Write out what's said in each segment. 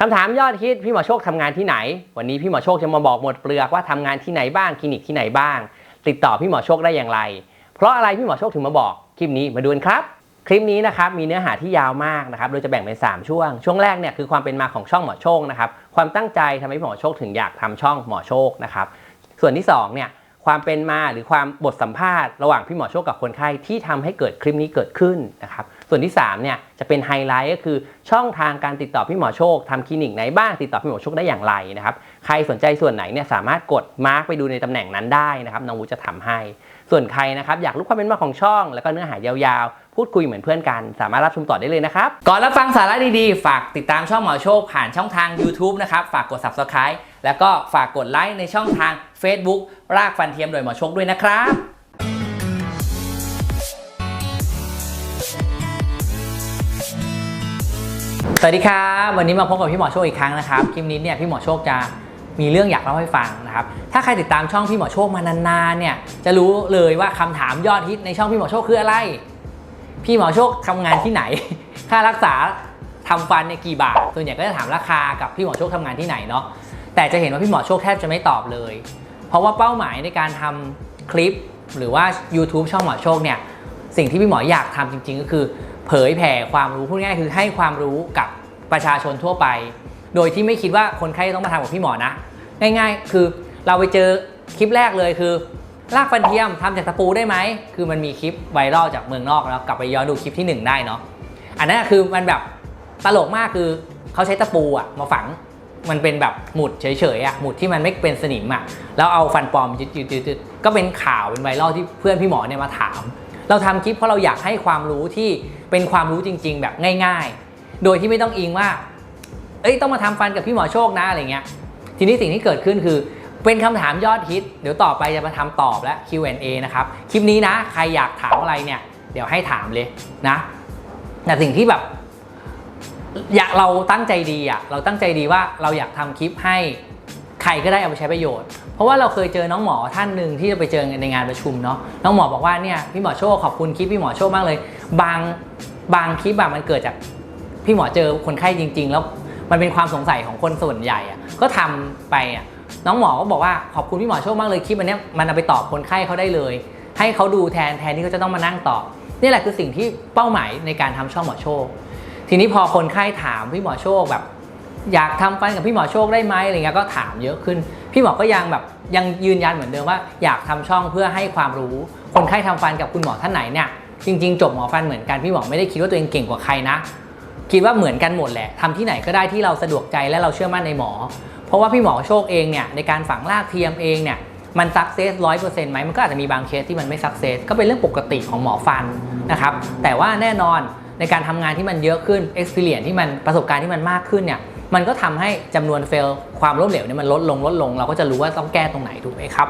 คำถามยอดฮิตพี่หมอโชคทำงานที่ไหน วันนี้พี่หมอโชคจะมาบอกหมดเปลือกว่าทำงานที่ไหนบ้างคลินิกที่ไหนบ้าง ติดต่อพี่หมอโชคได้อย่างไร เพราะอะไรพี่หมอโชคถึงมาบอกคลิปนี้มาดูกันครับ คลิปนี้นะครับมีเนื้อหาที่ยาวมากนะครับโดยจะแบ่งเป็น 3 ช่วง ช่วงแรกเนี่ยคือความเป็นมาของช่องหมอโชคนะครับความตั้งใจทำให้หมอโชคถึงอยากทำช่องหมอโชคนะครับส่วนที่สองเนี่ยความเป็นมาหรือความบทสัมภาษณ์ระหว่างพี่หมอโชคกับคนไข้ที่ทำให้เกิดคลิปนี้เกิดขึ้นนะครับ ส่วนที่3เนี่ยจะเป็นไฮไลท์ก็คือช่องทางการติดต่อพี่หมอโชคทำคลินิกไหนบ้างติดต่อพี่หมอโชคได้อย่างไรนะครับใครสนใจส่วนไหนเนี่ยสามารถกดมาร์กไปดูในตำแหน่งนั้นได้นะครับน้องวูจะทำให้ ส่วนใครนะครับอยากรู้ความเป็นมาของช่อง แล้วก็เนื้อหายาวๆ พูดคุยเหมือนเพื่อนกัน สามารถรับชมต่อได้เลยนะครับ ก่อนรับฟังสาระดีๆ ฝากติดตามช่องหมอโชคผ่านช่องทาง YouTube นะครับฝากกด Subscribe แล้วก็ฝากกดไลค์ในช่องทาง Facebook รากฟันเทียมโดยหมอโชคด้วยนะครับ สวัสดีครับวันนี้มาพบกับพี่หมอโชคอีกครั้งนะครับคลิปนี้เนี่ยพี่หมอโชคจะมีเรื่องอยากเล่าให้ฟังนะครับถ้าใครติดตามช่องพี่หมอโชคมานานๆเนี่ยจะรู้เลยว่าคำถามยอดฮิตในช่องพี่หมอโชคคืออะไร พี่หมอโชคทำงานที่ไหน ค่ารักษาทำฟันเนี่ยกี่บาทส่วนใหญ่ก็จะถามราคากับพี่หมอโชคทำงานที่ไหนเนาะแต่จะเห็นว่าพี่หมอโชคแทบจะไม่ตอบเลย เพราะว่าเป้าหมายในการทำคลิป หรือว่า YouTube ช่องหมอโชคเนี่ยสิ่งที่พี่หมออยากทำจริง ๆ ก็คือ เผยแผ่ความรู้พูดง่ายคือให้ความรู้กับประชาชนทั่วไป โดยที่ไม่คิดว่าคนไข้ต้องมาทำกับพี่หมอนะ ง่ายๆ คือเราไปเจอคลิปแรกเลยคือลากฟันเทียมทำจากตะปูได้ไหม คือมันมีคลิปไวรัลจากเมืองนอกแล้วกลับไปย้อนดูคลิปที่หนึ่งได้เนาะ อันนั้นคือมันแบบตลกมากคือเขาใช้ตะปูอะมาฝัง มันเป็นแบบหมุดเฉยๆอะหมุดที่มันไม่เป็นสนิมอะแล้วเอาฟันปลอมยึดๆก็เป็นข่าวเป็นไวรัลที่เพื่อนพี่หมอเนี่ยมาถาม เราทำคลิปเพราะเราอยากให้ความรู้ที่เป็นความรู้จริง ๆ แบบง่าย ๆ โดยที่ไม่ต้องอิงว่า เอ้ยต้องมาทำฟันกับพี่หมอโชคนะอะไรเงี้ย ทีนี้สิ่งที่เกิดขึ้นคือ เป็นคำถามยอดฮิต เดี๋ยวต่อไปจะมาทำตอบและ Q&A นะครับ คลิปนี้นะ ใครอยากถามอะไรเนี่ย เดี๋ยวให้ถามเลยนะแต่สิ่งที่แบบอยากเราตั้งใจดีอะเราตั้งใจดีว่าเราอยากทำคลิปให้ ใครก็ได้เอาไปใช้ประโยชน์ เพราะว่าเราเคยเจอน้องหมอท่านหนึ่งที่ไปเจอในงานประชุมเนาะน้องหมอบอกว่าเนี่ยพี่หมอโชคขอบคุณคลิปพี่หมอโชคมากเลย บางบางคลิปแบบมันเกิดจากพี่หมอเจอคนไข้จริง ๆ แล้วมันเป็นความสงสัยของคนส่วนใหญ่อะก็ทำไปอะน้องหมอก็บอกว่าขอบคุณพี่หมอโชคมากเลยคลิปอันเนี้ยมันเอาไปตอบคนไข้เขาได้เลย ให้เขาดูแทนแทนที่เขาจะต้องมานั่งตอบนี่แหละคือสิ่งที่เป้าหมายในการทำช่องหมอโชค ทีนี้พอคนไข้ถามพี่หมอโชคแบบ อยากทำฟันกับพี่หมอโชคได้ไหมอะไรเงี้ยก็ถามเยอะขึ้น พี่หมอก็ยังแบบยังยืนยันเหมือนเดิมว่า อยากทำช่องเพื่อให้ความรู้ คนไข้ทำฟันกับคุณหมอท่านไหนเนี่ยจริง ๆ จบหมอฟันเหมือนกันพี่หมอไม่ได้คิดว่าตัวเองเก่งกว่าใครนะคิดว่าเหมือนกันหมดแหละทำที่ไหนก็ได้ที่เราสะดวกใจและเราเชื่อมั่นในหมอ เพราะว่าพี่หมอโชคเองเนี่ยในการฝังรากเทียมเองเนี่ยมันสักเซสร้อยเปอร์เซ็นต์ไหมมันก็อาจจะมีบางเคสที่มันไม่สักเซสก็เป็นเรื่องปกติของหมอฟันนะครับแต่ว่าแน่นอนในการทำงานที่มันเยอะขึ้น experience ที่มันประสบการณ์ที่มันมากขึ้นเนี่ย มันก็ทำให้จำนวนเฟลความล้มเหลวเนี่ยมันลดลงลดลง เราก็จะรู้ว่าต้องแก้ตรงไหนถูกไหมครับ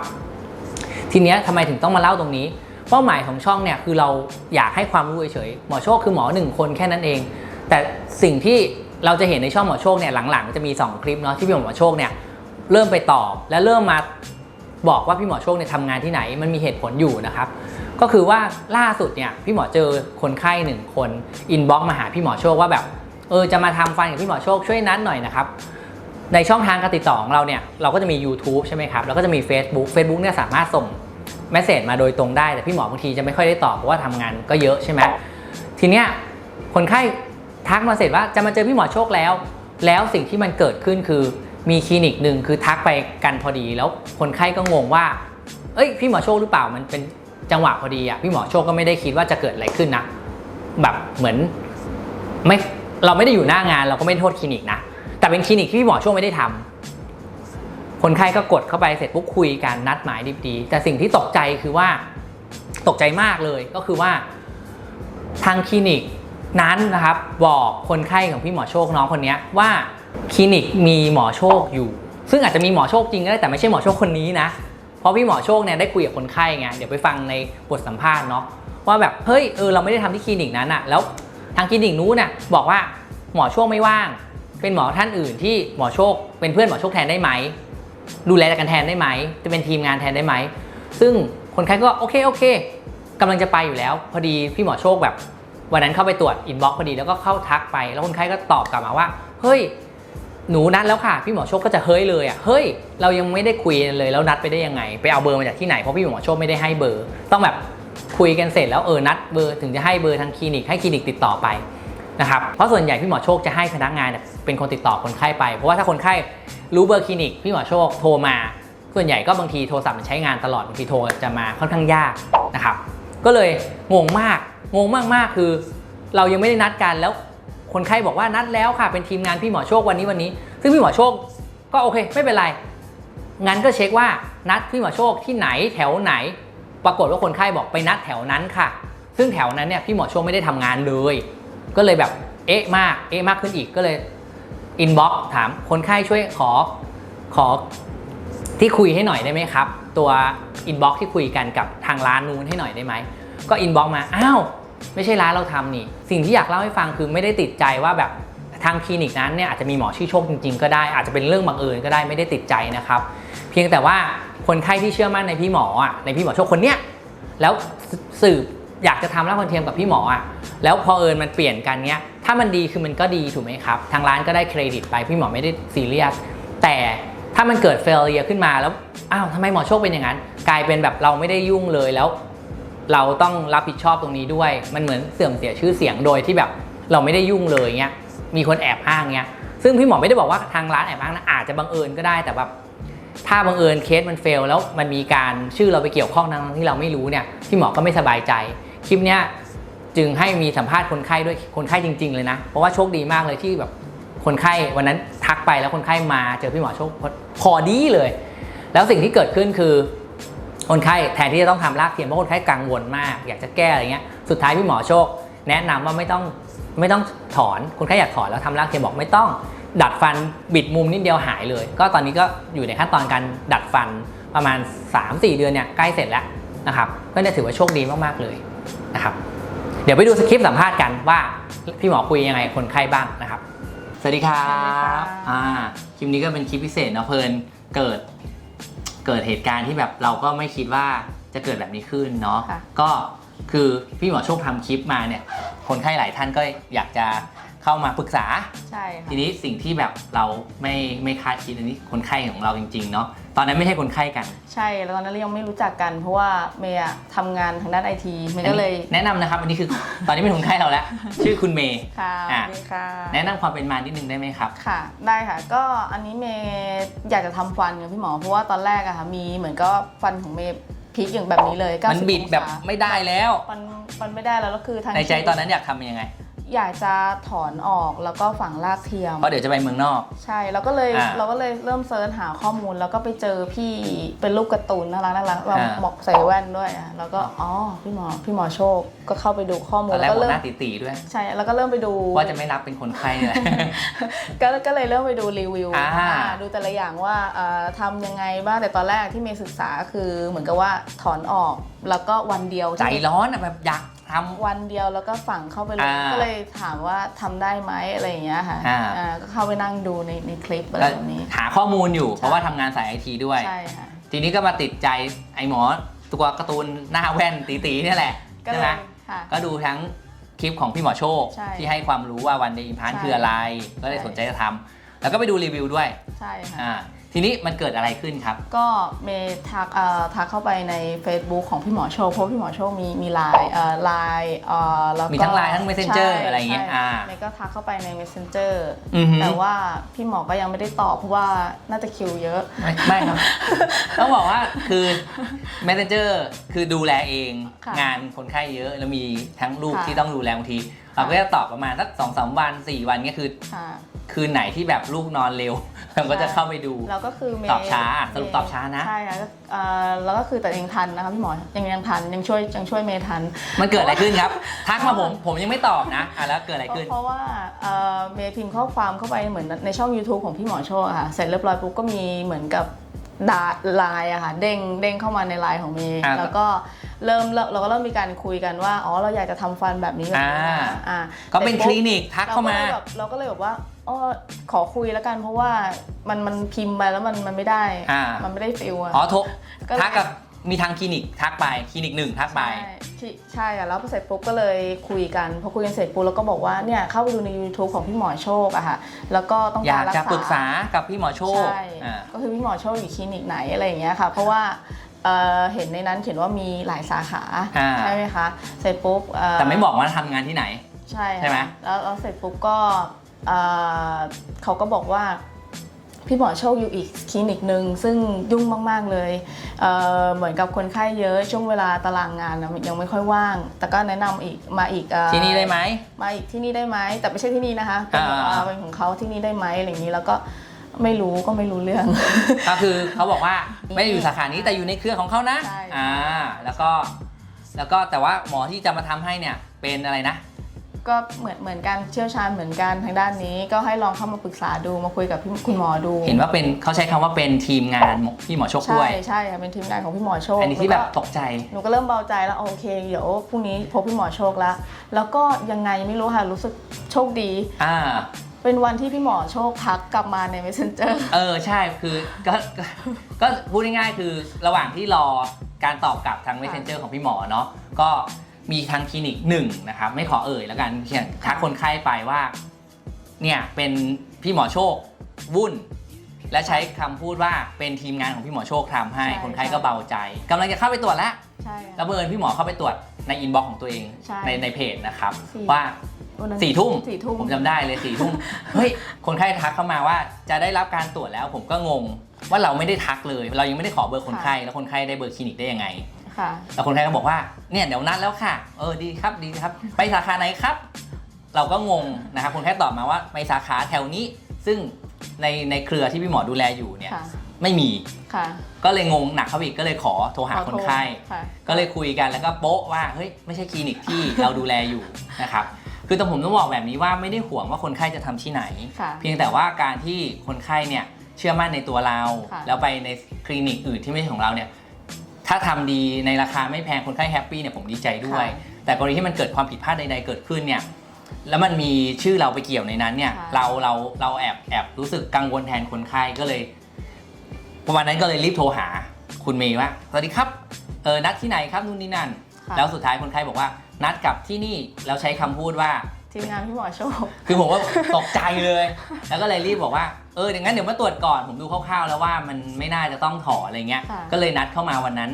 ทีเนี้ยทำไมถึงต้องมาเล่าตรงนี้ เป้าหมายของช่องเนี่ยคือเราอยากให้ความรู้เฉยๆหมอโชคคือหมอหนึ่งคนแค่นั้นเอง แต่สิ่งที่เราจะเห็นในช่องหมอโชคเนี่ยหลังๆ จะมี 2 คลิปเนาะที่พี่หมอโชคเนี่ยเริ่มไปตอบและเริ่มมาบอกว่าพี่หมอโชคเนี่ยทำงานที่ไหนมันมีเหตุผลอยู่นะครับ ก็คือว่าล่าสุดเนี่ยพี่หมอเจอคนไข้หนึ่งคนอินบ็อกมาหาพี่หมอโชคว่าแบบ เออจะมาทำฟันกับพี่หมอโชคช่วยนัดหน่อยนะครับในช่องทางการติดต่อของเราเนี่ยเราก็จะมี YouTube ใช่ไหมครับแล้วก็จะมี Facebook Facebook เนี่ยสามารถส่งเมสเซจมาโดยตรงได้แต่พี่หมอบางทีจะไม่ค่อยได้ตอบเพราะว่าทำงานก็เยอะใช่ไหมทีเนี้ยคนไข้ทักมาเสร็จว่าจะมาเจอพี่หมอโชคแล้ว แล้วสิ่งที่มันเกิดขึ้นคือมีคลินิกหนึ่งคือทักไปกันพอดีแล้วคนไข้ก็งงว่า เอ้ยพี่หมอโชคหรือเปล่ามันเป็นจังหวะพอดีอะพี่หมอโชคก็ไม่ได้คิดว่าจะเกิดอะไรขึ้นนะแบบเหมือนไม่ เราไม่ได้อยู่หน้างานเราก็ไม่โทษคลินิกนะ แต่เป็นคลินิกที่พี่หมอโชคไม่ได้ทำคนไข้ก็กดเข้าไปเสร็จปุ๊บคุยกันนัดหมายดีๆ แต่สิ่งที่ตกใจคือว่าตกใจมากเลยก็คือว่า ทางคลินิกนั้นนะครับ บอกคนไข้ของพี่หมอโชคน้องคนนี้ว่าคลินิกมีหมอโชคอยู่ ซึ่งอาจจะมีหมอโชคจริงก็ได้แต่ไม่ใช่หมอโชคคนนี้นะเพราะพี่หมอโชคเนี่ยได้คุยกับคนไข้ไงเดี๋ยวไปฟังในบทสัมภาษณ์เนาะว่าแบบเฮ้ยเออเราไม่ได้ทำที่คลินิกนั้นอะแล้ว ทางคลินิกนู้นน่ะบอกว่าหมอโชคไม่ว่าง เป็นหมอท่านอื่นที่หมอโชค เป็นเพื่อนหมอโชคแทนได้ไหม ดูแลกันแทนได้ไหม จะเป็นทีมงานแทนได้ไหม ซึ่งคนไข้ก็โอเคโอเคกำลังจะไปอยู่แล้ว พอดีพี่หมอโชคแบบวันนั้นเข้าไปตรวจอินบ็อกพอดีแล้วก็เข้าทักไป แล้วคนไข้ก็ตอบกลับมาว่า เฮ้ย หนูนัดแล้วค่ะ พี่หมอโชคก็จะเฮ้ยเลยอะ เฮ้ย เรายังไม่ได้คุยเลยแล้วนัดไปได้ยังไง ไปเอาเบอร์มาจากที่ไหน เพราะพี่หมอโชคไม่ได้ให้เบอร์ ต้องแบบ คุยกันเสร็จแล้วเออนัดเบอร์ถึงจะให้เบอร์ทางคลินิกให้คลินิกติดต่อไปนะครับเพราะส่วนใหญ่พี่หมอโชคจะให้พนักงานเป็นคนติดต่อคนไข้ไปเพราะว่าถ้าคนไข้รู้เบอร์คลินิกพี่หมอโชคโทรมา ส่วนใหญ่ก็บางทีโทรศัพท์มันใช้งานตลอดบางทีโทรจะมาค่อนข้างยากนะครับก็เลยงงมากงงมากๆคือ เรายังไม่ได้นัดกันแล้วคนไข้บอกว่านัดแล้วค่ะเป็นทีมงานพี่หมอโชควันนี้วันนี้ ซึ่งพี่หมอโชคก็โอเค ไม่เป็นไรงั้นก็เช็คว่านัดพี่หมอโชคที่ไหนแถวไหน ปรากฏว่าคนไข้บอกไปนัดแถวนั้นค่ะ ซึ่งแถวนั้นเนี่ยพี่หมอโชคไม่ได้ทำงานเลย ก็เลยแบบเอ๊ะมากเอ๊ะมากขึ้นอีกก็เลยอินบ็อกถามคนไข้ช่วยขอขอที่คุยให้หน่อยได้ไหมครับ ตัวอินบ็อกที่คุยกันกับทางร้านนู้นให้หน่อยได้ไหมก็อินบ็อกมาอ้าวไม่ใช่ร้านเราทำนี่ สิ่งที่อยากเล่าให้ฟังคือไม่ได้ติดใจว่าแบบ ทางคลินิกนั้นเนี่ยอาจจะมีหมอชื่อโชคจริงๆ ก็ได้อาจจะเป็นเรื่องบังเอิญก็ได้ไม่ได้ติดใจนะครับ เพียงแต่ว่าคนไข้ที่เชื่อมั่นในพี่หมออะในพี่หมอโชคคนเนี้ยแล้วสืบอยากจะทำร่างคนเทียมกับพี่หมออะแล้วพอเอิญมันเปลี่ยนกันเนี้ยถ้ามันดีคือมันก็ดีถูกไหมครับ ทางร้านก็ได้เครดิตไปพี่หมอไม่ได้ซีเรียสแต่ถ้ามันเกิดเฟลเลียขึ้นมาแล้วอ้าวทำไมหมอโชคเป็นอย่างนั้น กลายเป็นแบบเราไม่ได้ยุ่งเลยแล้ว เราต้องรับผิดชอบตรงนี้ด้วย มันเหมือนเสื่อมเสียชื่อเสียงโดยที่แบบเราไม่ได้ยุ่งเลยเงี้ย มีคนแอบอ้างเงี้ยซึ่งพี่หมอไม่ได้บอกว่าทางร้านแอบอ้างนะอาจจะบังเอิญก็ได้แต่แบบถ้าบังเอิญเคสมันเฟลแล้วมันมีการชื่อเราไปเกี่ยวข้องทั้งที่เราไม่รู้เนี่ยพี่หมอก็ไม่สบายใจ คลิปเนี้ยจึงให้มีสัมภาษณ์คนไข้ด้วยคนไข้จริง ๆ เลยนะ เพราะว่าโชคดีมากเลยที่แบบคนไข้วันนั้นทักไปแล้วคนไข้มาเจอพี่หมอโชคพอดีเลย แล้วสิ่งที่เกิดขึ้นคือคนไข้แทนที่จะต้องทำรากเทียมเพราะคนไข้กังวลมาก อยากจะแก้อะไรเงี้ยสุดท้ายพี่หมอโชค แนะนำว่าไม่ต้อง ไม่ต้องถอนคนไข้อยากถอนแล้วทำรากเทียมบอกไม่ต้อง ดัดฟันบิดมุมนิดเดียวหายเลย ก็ตอนนี้ก็อยู่ในขั้นตอนการดัดฟันประมาณ 3-4 เดือนเนี่ยใกล้เสร็จแล้วนะครับก็เนี่ยถือว่าโชคดีมากๆเลยนะครับเดี๋ยวไปดูสคริปต์สัมภาษณ์กันว่าพี่หมอคุยยังไงคนไข้บ้างนะครับ สวัสดีครัสวัสดีบค่ะอ่าคลิปนี้ก็เป็นคลิปพิเศษเนาะเพลินเกิดเกิดเหตุการณ์ที่แบบเราก็ไม่คิดว่าจะเกิดแบบนี้ขึ้นเนาะค่ะก็คือพี่หมอโชคทำคลิปมาเนี่ย คนไข้หลายท่านก็อยากจะเข้ามาปรึกษา ใช่ค่ะทีนี้สิ่งที่แบบเราไม่ไม่คาดคิดอันนี้คนไข้ของเราจริง ๆ เนาะตอนนั้นไม่ใช่คนไข้กันใช่แล้วตอนนั้นเรายังไม่รู้จักกัน เพราะว่าเมย์อะทำงานทางด้านไอทีเมย์ก็เลยแนะนำนะครับอันนี้คือ ตอนนี้เป็นคนไข้เราแล้ว ชื่อคุณเมย์ ค่ะสอะ วัสดีค่ะ แนะนำความเป็นมานิดนึงได้ไหมครับ ค่ะ ได้ค่ะ ก็อันนี้เมย์อยากจะทำฟันกับพี่หมอ เพราะว่าตอนแรกอะค่ะ มีเหมือนก็ฟันของเมย์ พลิกอย่างแบบนี้เลย90มันบิดแบบองศาไม่ได้แล้ว มันมันไม่ได้แล้วแล้วคือทาง ในใจตอนนั้นอยากทำยังไง อยากจะถอนออกแล้วก็ฝังรากเทียม เพราะเดี๋ยวจะไปเมืองนอก ใช่เราก็เลยอ่าเราก็เลยเริ่มเซิร์ชหาข้อมูล แล้วก็ไปเจอพี่เป็นรูปการ์ตูนน่ารักน่ารักเราอ่า หมอกใส่แว่นด้วยอะแล้วก็อ๋อพี่หมอพี่หมอโชคก็เข้าไปดูข้อมูตลอนแรแล้กวก็หัวเริ่หมน้าตีๆด้วย ใช่แล้วก็เริ่มไปดู ว่าจะไม่รับเป็นคนไข้เลยก็ก็เลยเริ่มไปดูรีวิวอ่าอ่าดูแต่ละอย่างว่าเอ่อทำยังไงบ้างแต่ตอนแรกที่เมย์ศึกษาคือเหมือนกับว่าถอนออกแล้วก็วันเดียวใจร้อนอะแบบอยาก ทำ วันเดียวแล้วก็ฝังเข้าไปเลยอ่าก็เลยถามว่าทำได้ไหมอะไรอย่างเงี้ยค่ะอ่า อ่าก็เข้าไปนั่งดูในในคลิปอะไรก็แบบนี้ หาข้อมูลอยู่ใช่เพราะว่าทำงานสายไอทีด้วย ใช่ค่ะ ทีนี้ก็มาติดใจไอหมอตัวการ์ตูนหน้าแว่นตีๆเนี่ยแหละก็ใช่เลไหมยค่ะ ก็ดูทั้งคลิปของพี่หมอโชค ใช่ที่ให้ความรู้ว่าวันเดย์อิมพานใช่คืออะไร ก็เลยใช่ สนใจจะทำแล้วก็ไปดูรีวิวด้วยใช่ค่ะ อ่า ทีนี้มันเกิดอะไรขึ้นครับ ก็เมย์ทักเอ่อทักเข้าไปใน Facebook ของพี่หมอโชคเพราะพี่หมอโชคมีมีไลน์เอ่อไลน์เอ่อแล้วก็มีทั้ง Line ทั้ง Messenger ใช่อะไรอย่างเงี้ยใช่อ่าเมย์ก็ทักเข้าไปใน Messenger อือหือ แต่ว่าพี่หมอก็ยังไม่ได้ตอบเพราะว่าน่าจะคิวเยอะ ไม่ไม่ครับ ต้องบอกว่าคือ Messenger คือดูแลเอง ค่ะงานคนไข้เยอะ แล้วมีทั้งลูกค่ะที่ต้องดูแลบางที เราก็จะตอบประมาณสักสองสามวันสี่วันเงี้ยคือ ค่ะ คืนไหนที่แบบลูกนอนเร็ว เราก็จะเข้าไปดูแล้วก็คือเมย์ตอบช้าสรุปตอบช้านะ ใช่ค่ะก็เอ่อแล้วก็คือแต่ยังทันนะคะพี่หมอยังยังทันยังช่วยยังช่วยเมย์ทัน มันเกิดอะไรขึ้นครับทักมาผมผมยังไม่ตอบนะอะแล้วเกิดอะไรขึ้น เพราะว่าเอ่อเมย์พิมพ์ข้อความเข้าไปเหมือนในช่อง YouTube ของพี่หมอโชคอะค่ะ เสร็จเรียบร้อยปุ๊บก็มีเหมือนกับดาไลน์อะค่ะเด้งเด้งเข้ามาในไลน์ของเมย์อ่าแล้วก็เริ่มเริ่มเราก็เริ่มมีการคุยกันว่าอ๋อเราอยากจะทำฟันแบบนี้แบบนี้อ่านะอ่าก็เป็นสร็จคปุ๊บลินิกทักเข้ามารก็ลยแบบเราก็เลยแบบว่า อ๋อขอคุยแล้วกันเพราะว่ามันมันพิมพ์ไปแล้วมันมันไม่ได้ อ่ามันไม่ได้ฟิลอะ อ๋อโทรก็เลย ทักกับมีทางคลินิกทักไปคลินิกหนึ่งทักไป ใช่ที่ใช่อะแล้วพอเสร็จปุ๊บก็เลยคุยกันพอคุยกันเสร็จปุ๊บแล้วก็บอกว่าเนี่ยเข้าไปดูใน YouTube ของพี่หมอโชคอะค่ะแล้วก็ต้องอยากการรักจะษา ปรึกษากับพี่หมอโชคใช่ อ่า ก็คือพี่หมอโชคอยู่คลินิกไหนอะไรอย่างเงี้ยค่ะ เพราะว่าเอ่อเห็นในนั้นเขียนว่ามีหลายสาขาอ่า ใช่ไหมคะ เสร็จปุ๊บเแต่ไม่บอกว่าทำงานที่ไหน ใช่ค่ะใช่ไหม แล้วแล้วเสร็จปุ๊บก็ เอ่อเขาก็บอกว่าพี่หมอโชคอยู่อีกคลินิกหนึ่งซึ่งยุ่งมาก ๆ เลยเอ่อเหมือนกับคนไข้เยอะช่วงเวลาตารางงานน่ะยังไม่ค่อยว่าง แต่ก็แนะนำอีกมาอีกเอ่อที่นี่ได้ไหมมาอีกที่นี่ได้ไหมแต่ไม่ใช่ที่นี่นะคะเป็นอ่าเอ่อเป็นของเขาที่นี่ได้ไหมอะไรอย่างนี้แล้วก็ไม่รู้ก็ไม่รู้เรื่อง ก็คือเขาบอกว่าไม่ได้อยู่สาขานี้แต่อยู่ในเครือของเขานะใช่อ่าแล้วก็แล้วก็แต่ว่าหมอที่จะมาทำให้เนี่ยเป็นอะไรนะ ก็เหมือนเหมือนกันเชี่ยวชาญเหมือนกันทางด้านนี้ ก็ให้ลองเข้ามาปรึกษาดูมาคุยกับพี่คุณหมอดู เห็นว่าเป็นเขาใช้คำว่าเป็นทีมงานพี่หมอโชคด้ใช่วย ใช่ค่ะเป็นทีมงานของพี่หมอโชคอันนี้ที่แบบตกใจ หนูก็เริ่มเบาใจแล้วโอเคเดี๋ยวพรุ่งนี้พบพี่หมอโชคแล้ว แล้วก็ยังไงไม่รู้ค่ะ รู้สึกโชคดี อ่า เป็นวันที่พี่หมอโชคทักกลับมาใน messenger เออใช่คือก็ก็ก็พูดง่ายๆคือระหว่างที่รอการตอบกลับทาง messenger ของพี่หมอเนาะก็ มีทางคลินิกหนึ่งนะครับไม่ขอเอ่ยแล้วกันเขียนทักคนไข้ไปว่าเนี่ยเป็นพี่หมอโชควุ่น และใช้คำพูดว่าเป็นทีมงานของพี่หมอโชคทำให้ใช่คนไข้ใช่ก็เบาใจกำลังจะเข้าไปตรวจแล้วใช่แล้วเบิร์นพี่หมอเข้าไปตรวจในอินบ็อกซ์ของตัวเองใช่ในในเพจนะครับสี่ว่าวันนั้นสี่ทุ่มสี่ทุ่มผมจำได้เลยสี่ทุ่มเฮ้ยคนไข้ทักเข้ามาว่าจะได้รับการตรวจแล้วผมก็งงว่าเราไม่ได้ทักเลย เรายังไม่ได้ขอเบอร์คนไข้แล้วคนไข้ได้เบอร์คลินิกได้ยังไง ค่ะ แล้วคนไข้ก็บอกว่าเนี่ยเดี๋ยวนัดแล้วค่ะ เออดีครับดีครับ ไปสาขาไหนครับ เราก็งงนะครับคนไข้ตอบมาว่าไปสาขาแถวนี้ ซึ่งในในเครือที่พี่หมอดูแลอยู่เนี่ยค่ะ ไม่มี ค่ะก็เลยงงหนักเข้าไปอีกก็เลยขอโทรหาขอคโทนรไข้ ค่ะ ก็เลยคุยกันแล้วก็โป๊ะว่าเฮ้ยไม่ใช่คลินิกที่ เราดูแลอยู่นะครับคือต้องผมต้องบอกแบบนี้ว่าไม่ได้ห่วงว่าคนไข้จะทำที่ไหน ค่ะเพียงแต่ว่าการที่คนไข้เนี่ยเชื่อมั่นในตัวเรา ค่ะ แล้วไปในคลินิกอื่นที่ไม่ใช่ของเราเนี่ย ถ้าทำดีในราคาไม่แพงคนไข้แฮปปี้เนี่ยผมดีใจด้วย แต่กรณีที่มันเกิดความผิดพลาดใดๆเกิดขึ้นเนี่ยแล้วมันมีชื่อเราไปเกี่ยวในนั้นเนี่ยค่ะเราเราเราแอบแอบรู้สึกกังวลแทนคนไข้ก็เลยวันนั้นก็เลยรีบโทรหาคุณเมย์ว่าสวัสดีครับเออนัดที่ไหนครับนู่นนี่นั่นค่ะแล้วสุดท้ายคนไข้บอกว่านัดกับที่นี่แล้วใช้คำพูดว่า ทีมงานพี่หมอโชค คือผมว่าตกใจเลย แล้วก็เลยรีบบอกว่า เอออย่างนั้นเดี๋ยวมาตรวจก่อน ผมดูคร่าวๆ แล้วว่ามันไม่น่าจะต้องถออะไรเงี้ย ค่ะก็เลยนัดเข้ามาวันนั้น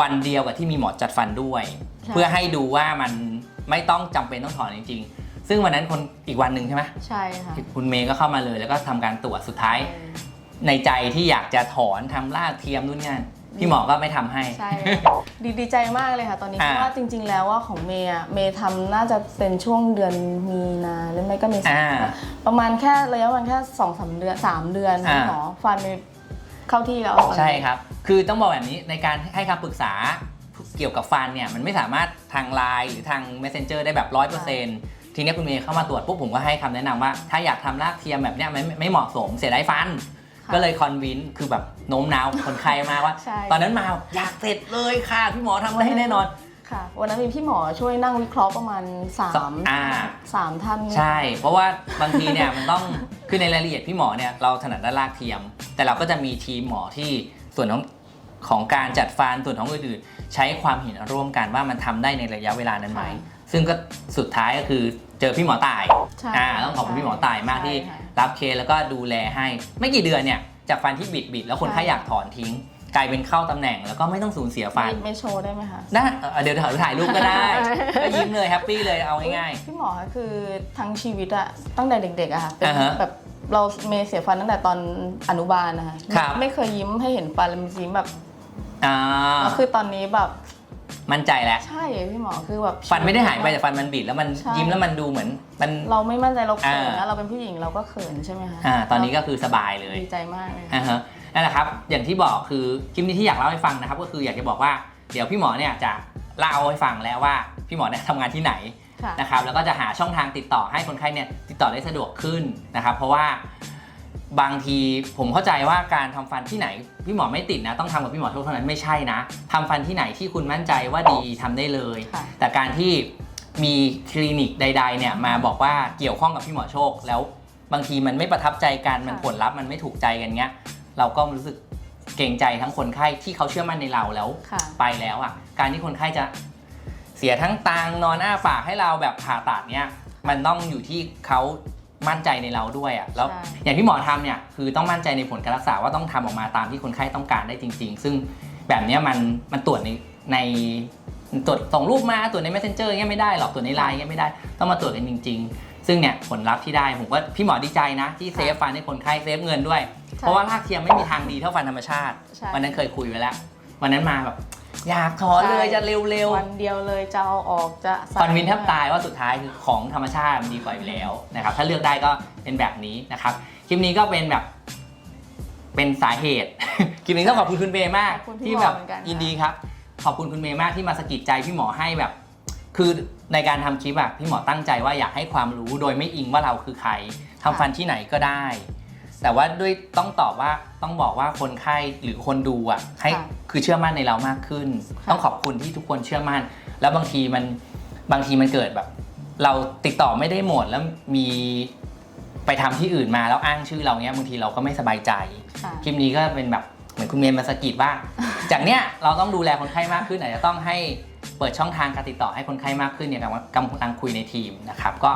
วันเดียวกับที่มีหมอจัดฟันด้วย ใช่ เพื่อให้ดูว่ามันไม่ต้องจำเป็นต้องถอนจริง ๆ ซึ่งวันนั้นคนอีกวันหนึ่งใช่ไหมใช่ค่ะคุณเมย์ก็เข้ามาเลย แล้วก็ทำการตรวจสุดท้าย ในใจที่อยากจะถอนทำลากเทียมนู่นนี่นั่น พี่หมอก็ไม่ทำให้ ใช่ดีดีใจมากเลยค่ะ ตอนนี้เพอ่าราะว่าจริง ๆ แล้วว่าของเมย์อะเมย์ทำน่าจะเป็นช่วงเดือนมีนาหรือไม่ก็เมษาอ่า ประมาณแค่ระยะวันแค่สองสามเดือนสามเดือนอ่า หมอฟันเมย์เข้าที่แล้วตอนนี้ ใช่ครับ คือต้องบอกแบบนี้ในการให้คำปรึกษาเกี่ยวกับฟันเนี่ยมันไม่สามารถทางไลน์หรือทาง Messenger ได้แบบร้อยเปอร์เซ็นต์ทีเนี้ยคุณเมย์เข้ามาตรวจปุ๊บผมก็ให้คำแนะนำว่า ถ้าอยากทำรากเทียมแบบเนี้ยมันไม่ไม่เหมาะสมเสียดายฟันค่ะ ก็เลยคอนวินคือแบบโน้มน้าวคนไข้มากว่า ใช่ ตอนนั้นมาอยากเสร็จเลยค่ะ พี่หมอทำได้แน่นอน ค่ะ วันนั้นมีพี่หมอช่วยนั่งวิเคราะห์ประมาณสามอ่า สามท่าน ใช่ เพราะว่าบางทีเนี่ย มันต้อง คือในรายละเอียดพี่หมอเนี่ยเราถนัดด้านรากเทียม แต่เราก็จะมีทีมหมอที่ส่วนของของการจัดฟันส่วนของอื่นๆ ใช้ความเห็นร่วมกันว่ามันทำได้ในระยะเวลานั้นไหม ซึ่งก็สุดท้ายก็คือเจอพี่หมอตายใช่อ่าต้องขอบคุณพี่หมอตายมากใช่ที่ค่ะ รับเคสแล้วก็ดูแลให้ ไม่กี่เดือนเนี่ยจากฟันที่บิดบิดๆแล้วคนไข้ใช่อยากถอนทิ้ง กลายเป็นเข้าตำแหน่งแล้วก็ไม่ต้องสูญเสียฟัน ไม่ไม่โชว์ได้ไหมคะ ได้เอ่อเดี๋ยวถ่ายถ่ายรูปก็ได้ ก็ยิ้มเลยแฮปปี้เลยเอาง่าย พี่หมอคะคือทั้งชีวิตอะตั้งแต่เด็กๆอะค่ะเป็นอ่าฮะแบบเราเมย์เสียฟันตั้งแต่ตอนอนุบาลนะคะครับ ไม่เคยยิ้มให้เห็นฟันเลยมันยิ้มแบบ ๆอ่าแล้วคือตอนนี้แบบ มั่นใจแล้ว ใช่พี่หมอคือแบบฟันไม่ได้หายไปแต่ฟันมันบิดแล้วมันใช่ยิ้มแล้วมันดูเหมือนมัน เราไม่มั่นใจเราเขินอ่านะเราเป็นผู้หญิงเราก็เขินใช่ไหมคะอ่าตอนนี้ก็คือสบายเลยดีใจมากเลยอ่าฮะนั่นแหละครับ อย่างที่บอกคือคลิปนี้ที่อยากเล่าให้ฟังนะครับ ก็คืออยากจะบอกว่าเดี๋ยวพี่หมอเนี่ยจะเล่าให้ฟังแล้วว่าพี่หมอเนี่ยทำงานที่ไหนค่ะนะครับแล้วก็จะหาช่องทางติดต่อให้คนไข้เนี่ยติดต่อได้สะดวกขึ้นนะครับ เพราะว่า บางทีผมเข้าใจว่าการทำฟันที่ไหน พี่หมอไม่ติดนะ ต้องทำกับพี่หมอโชคเท่านั้นไม่ใช่นะทำฟันที่ไหนที่คุณมั่นใจว่าดีทำได้เลยค่ะแต่การที่มีคลินิกใด ๆ เนี่ยมาบอกว่าเกี่ยวข้องกับพี่หมอโชค แล้วบางทีมันไม่ประทับใจกันมันค่ะผลลัพธ์มันไม่ถูกใจกันเงี้ย เราก็รู้สึกเกรงใจทั้งคนไข้ที่เขาเชื่อมั่นในเราแล้วค่ะไปแล้วอะ การที่คนไข้จะเสียทั้งตังค์นอนอ้าปากให้เราแบบผ่าตัดเนี่ยมันต้องอยู่ที่เขา มั่นใจในเราด้วยอะแล้วใช่อย่างที่หมอทำเนี่ยคือต้องมั่นใจในผลการรักษาว่าต้องทำออกมาตามที่คนไข้ต้องการได้จริง ๆ ซึ่งแบบเนี้ยมันมันตรวจในในตรวจส่งรูปมาตรวจใน messenger เงี้ยไม่ได้หรอกตรวจในไลน์เงี้ยไม่ได้ ต้องมาตรวจกันจริง ๆ ซึ่งเนี่ยผลลัพธ์ที่ได้ผมว่าพี่หมอดีใจนะ ที่เซฟฟันให้คนไข้เซฟเงินด้วย เพราะว่าลากเทียมไม่มีทางดีเท่าฟันธรรมชาติใช่วันนั้นเคยคุยไว้แล้ววันนั้นมาแบบ อยากถอนใช่เลยจะเร็ววันเดียวเลยจะเอาออกจะใส่ๆฟันวินแทบตายว่าสุดท้ายคือของธรรมชาติมันดีกว่าอยู่แล้วนะครับถ้าเลือกได้ก็เป็นแบบนี้นะครับคลิปนี้ก็เป็นแบบ เป็นสาเหตุ คลิปนี้ต้องขอบคุณคุณเมย์มากขอบคุณพี่ที่หมอแบบเหมือนกันค่ะ ยินดีครับ ขอบคุณคุณเมย์มากที่มาสะกิดใจพี่หมอให้แบบ คือในการทำคลิปอะพี่หมอตั้งใจว่าอยากให้ความรู้โดยไม่อิงว่าเราคือใครทำฟันที่ไหนก็ได้ แต่ว่าด้วยต้องตอบว่าต้องบอกว่าคนไข้หรือคนดูอะให้ค่ะคือเชื่อมั่นในเรามากขึ้น ค่ะ ต้องขอบคุณที่ทุกคนเชื่อมั่น แล้วบางทีมันบางทีมันเกิดแบบ เราติดต่อไม่ได้หมดแล้วมีไปทำที่อื่นมาแล้วอ้างชื่อเราเนี้ยบางทีเราก็ไม่สบายใจ ค่ะ คลิปนี้ก็เป็นแบบเหมือนคุณเมย์มาสะกิดว่า จากเนี้ยเราต้องดูแลคนไข้มากขึ้นอาจจะต้องให้เปิดช่องทางการติดต่อให้คนไข้มากขึ้นเนี่ยกำลังกำลังคุยในทีมนะครับก็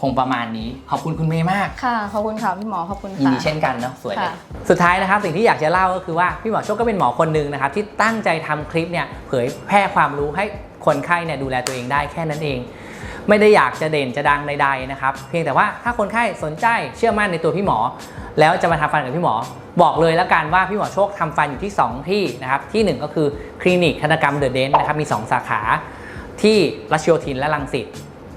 คงประมาณนี้ ขอบคุณคุณเมย์มากค่ะ ขอบคุณค่ะพี่หมอ ขอบคุณยินค่ะ ดีเช่นกันเนาะสวยเลยค่ะ สุดท้ายนะครับสิ่งที่อยากจะเล่าก็คือว่าพี่หมอโชคก็เป็นหมอคนหนึ่งนะครับที่ตั้งใจทำคลิปเนี่ยเผยแพร่ความรู้ให้คนไข้เนี่ยดูแลตัวเองได้แค่นั้นเอง ไม่ได้อยากจะเด่นจะดังใดๆนะครับเพียงแต่ว่าถ้าคนไข้สนใจเชื่อมั่นในตัวพี่หมอ แล้วจะมาทำฟันกับพี่หมอ บอกเลยแล้วกันว่าพี่หมอโชคทำฟันอยู่ที่ 2 ที่นะครับที่ 1 ก็คือคลินิกธนกรรมเดอะเดนนะครับมี 2 สาขา ที่รัชโยธินและรังสิต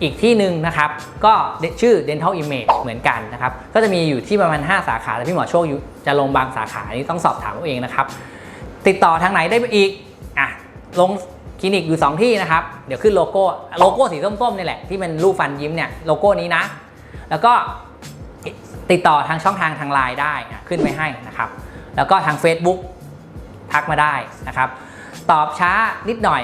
อีกที่หนึ่งนะครับก็ชื่อ Dental Image เหมือนกันนะครับก็จะมีอยู่ที่ประมาณ 5 สาขาแต่พี่หมอโชคจะลงบางสาขาอันนี้ต้องสอบถามเอาเองนะครับติดต่อทางไหนได้อีกอะลงคลินิกอยู่ 2 ที่นะครับ เดี๋ยวขึ้นโลโก้โลโก้สีส้มๆนี่แหละที่เป็นรูปฟันยิ้มเนี่ยโลโก้นี้นะ แล้วก็ติดต่อทางช่องทางทางไลน์ได้อะขึ้นไว้ให้นะครับ แล้วก็ทาง Facebook ทักมาได้นะครับ ตอบช้านิดหน่อย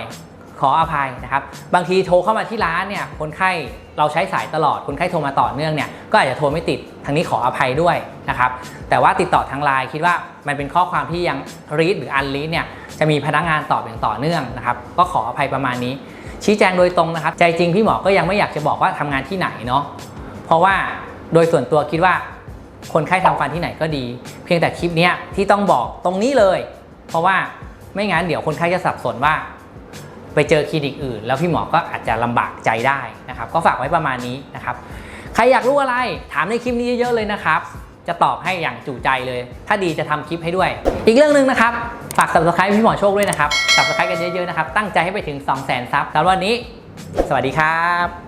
ขออภัยนะครับ บางทีโทรเข้ามาที่ร้านเนี่ยคนไข้เราใช้สายตลอดคนไข้โทรมาต่อเนื่องเนี่ยก็อาจจะโทรไม่ติดทางนี้ขออภัยด้วยนะครับ แต่ว่าติดต่อทางไลน์คิดว่ามันเป็นข้อความที่ยังรีดหรืออันรีดเนี่ยจะมีพนักงานตอบอย่างต่อเนื่องนะครับก็ขออภัยประมาณนี้ ชี้แจงโดยตรงนะครับ ใจจริงพี่หมอก็ยังไม่อยากจะบอกว่าทำงานที่ไหนเนาะเพราะว่าโดยส่วนตัวคิดว่าคนไข้ทำฟันที่ไหนก็ดี เพียงแต่คลิปนี้ที่ต้องบอกตรงนี้เลย เพราะว่าไม่งั้นเดี๋ยวคนไข้จะสับสนว่า ไปเจอคลินิกอื่น แล้วพี่หมอก็อาจจะลำบากใจได้นะครับ ก็ฝากไว้ประมาณนี้นะครับ ใครอยากรู้อะไรถามในคลิปนี้เยอะๆเลยนะครับ จะตอบให้อย่างจู่ใจเลย ถ้าดีจะทำคลิปให้ด้วย อีกเรื่องหนึ่งนะครับ ฝาก subscribe พี่หมอโชคด้วยนะครับ subscribe กันเยอะๆนะครับ ตั้งใจให้ไปถึง 2 0 0 0 0 0ซับสำหรับวันนี้ สวัสดีครับ